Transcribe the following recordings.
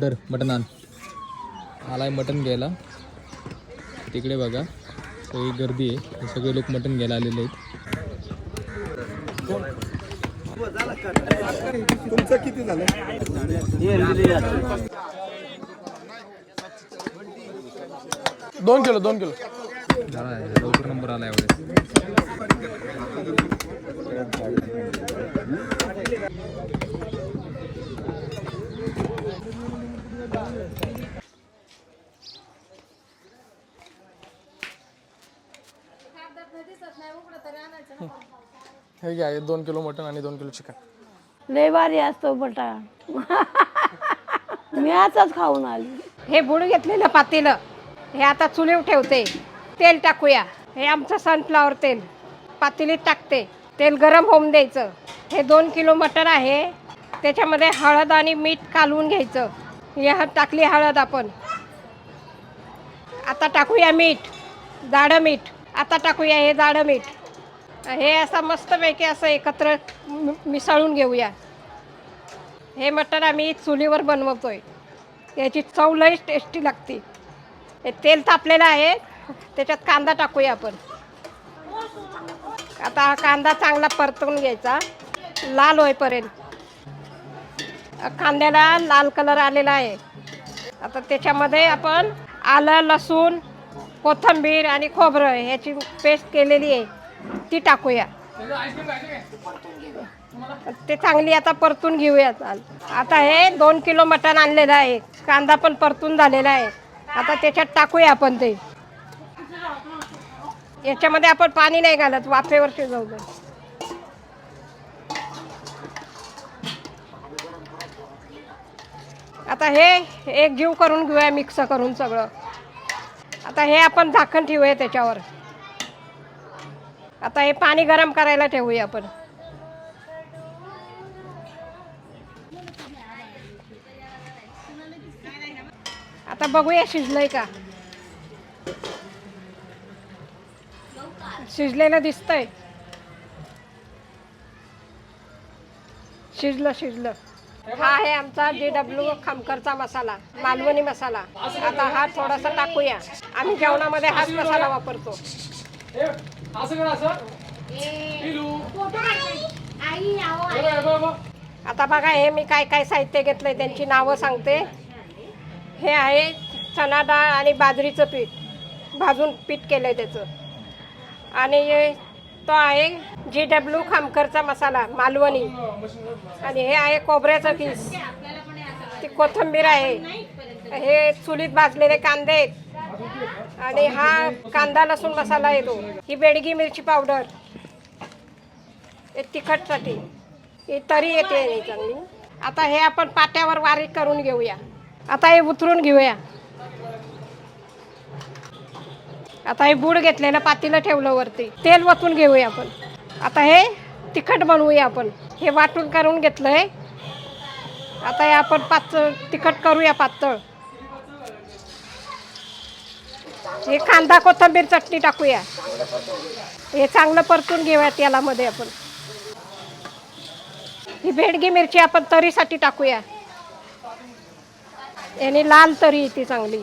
दर मटण आण. आलाय मटण घ्यायला. तिकडे बघा सगळी गर्दी आहे. सगळे लोक मटण घ्यायला आलेले आहेत. दोन किलो दोन किलो. झाला आहे, लवकर नंबर आला एवढे. हे घ्या हे दोन किलो मटन आणि दोन किलो चिकन. लय भारी असतो बटा. मी आताच खाऊन आली. हे बुड घेतलेलं पातेलं हे आता चुलीव ठेवते. तेल टाकूया. हे आमचं सनफ्लावर तेल. पातेलीत टाकते. तेल गरम होऊन द्यायचं. हे दोन किलो मटण आहे. त्याच्यामध्ये हळद आणि मीठ कालवून घ्यायचं. हे ह- टाकली हळद आपण. आता टाकूया मीठ. जाडं मीठ. आता टाकूया हे जाडं मीठ. हे असं मस्तपैकी असं एकत्र मिसळून घेऊया. हे मटण आम्ही चुलीवर बनवतोय. याची चव लई टेस्टी लागते. हे तेल तापलेलं आहे. त्याच्यात कांदा टाकूया आपण. आता हा कांदा चांगला परतवून घ्यायचा. लाल होईपर्यंत. कांद्याला लाल कलर आलेला आहे. आता त्याच्यामध्ये आपण आलं लसूण कोथिंबीर आणि खोबरं ह्याची पेस्ट केलेली आहे. ती टाकूया. ते चांगली आता परतून घेऊया आता हे दोन किलो मटण आणलेलं आहे. कांदा पण परतून झालेला आहे. आता त्याच्यात टाकूया आपण ते. याच्यामध्ये आपण पाणी नाही घालत वाफेवर शिजवलं आता हे एक जीव करून घेऊया मिक्स करून सगळं. आता हे आपण झाकण ठेवूया त्याच्यावर. आता हे पाणी गरम करायला ठेवूया आपण. आता बघूया शिजलंय का. शिजलेलं दिसतंय. शिजलं शिजलं. हा आहे आमचा जे डब्ल्यू खामकरचा मसाला मालवणी मसाला. आता हा थोडासा टाकूया. आम्ही जेवणामध्ये हाच मसाला वापरतो. आता बघा हे मी काय काय साहित्य घेतलंय त्यांची नावं सांगते. हे आहे चणा डाळ आणि बाजरीचं पीठ. भाजून पीठ केलं आहे त्याचं. आणि हे- तो आहे जी डब्ल्यू खामकरचा मसाला मालवणी. आणि हे आहे खोबऱ्याचं किस ती कोथिंबीर आहे. हे चुलीत भाजलेले कांदे आहेत. आणि हा कांदा लसूण मसाला येतो. ही बेडगी मिरची पावडर. हे तिखटसाठी. ही तरी येते चांगली. आता हे आपण पाट्यावर वारीक करून घेऊया. आता हे उतरून घेऊया. आता हे बूड घेतलेलं पातीलं ठेवलं वरती. तेल वतून घेऊया आपण. आता हे तिखट बनवूया आपण. हे वाटून करून घेतलंय. आता हे आपण पातळ तिखट करूया पातळ. हे कांदा कोथिंबीर चटणी टाकूया. हे चांगलं परतून घेऊया तेलामध्ये आपण. ही भेडगी मिरची आपण तरीसाठी टाकूया. याने लाल तरी येते चांगली.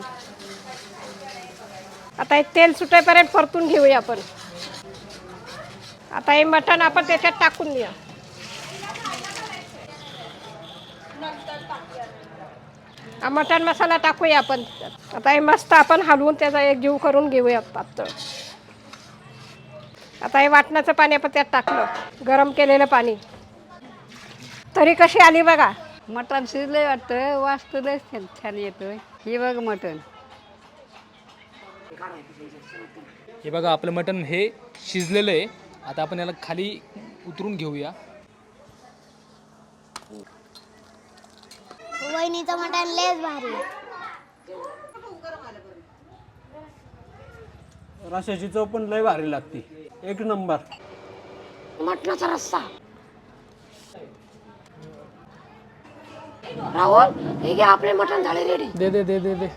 आता हे तेल सुटेपर्यंत परतून घेऊया आपण. आता हे मटण आपण त्याच्यात टाकून देऊया मटण मसाला टाकूया आपण. आता हे मस्त आपण हलवून त्याचा एक जीव करून घेऊया पातळ. आता हे वाटणाचं पाणी आपण त्यात टाकलं गरम केलेलं पाणी. तरी कशी आली बघा. मटण शिजलंय वाटतं वास तर लयच छान छान येतोय. हे बघ मटण. हे बघा आपलं मटण हे शिजलेलं आहे. आता आपण याला खाली उतरून घेऊया. वहिनीचं मटण लेच भारी रशाची चव पण लय भारी लागते. एक नंबर. मटणाचा रस्सा. राहुल हे घ्या आपले मटण झाले रेडी दे दे दे दे दे.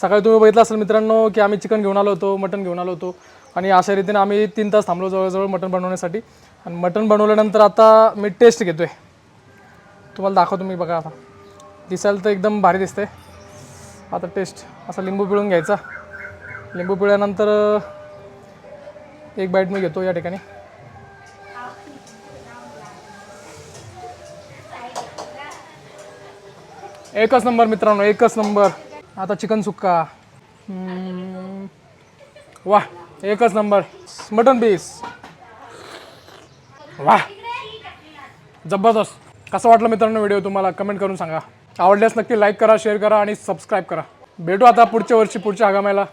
सकाळी तुम्ही बघितलं असेल मित्रांनो की आम्ही चिकन घेऊन आलो होतो मटण घेऊन आलो होतो. आणि अशा रीतीने आम्ही तीन तास थांबलो जवळजवळ मटण बनवण्यासाठी. आणि मटण बनवल्यानंतर आता मी टेस्ट घेतोय. तुम्हाला दाखवतो मी बघा आता. दिसायला तर एकदम भारी दिसते आता टेस्ट असा लिंबू पिळून घ्यायचा. लिंबू पिळल्यानंतर एक बाईट मी घेतो या ठिकाणी. एकच नंबर मित्रांनो एकच नंबर. आता चिकन सुक्का. वा एकच नंबर. Mutton piece. वा जबरदस्त. कसं वाटलं मित्रांनो व्हिडिओ तुम्हाला? कमेंट करून सांगा. आवडल्यास नक्की लाईक करा शेअर करा आणि सबस्क्राईब करा. भेटू आता पुढच्या वर्षी पुढच्या आगाम्याला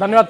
धन्यवाद.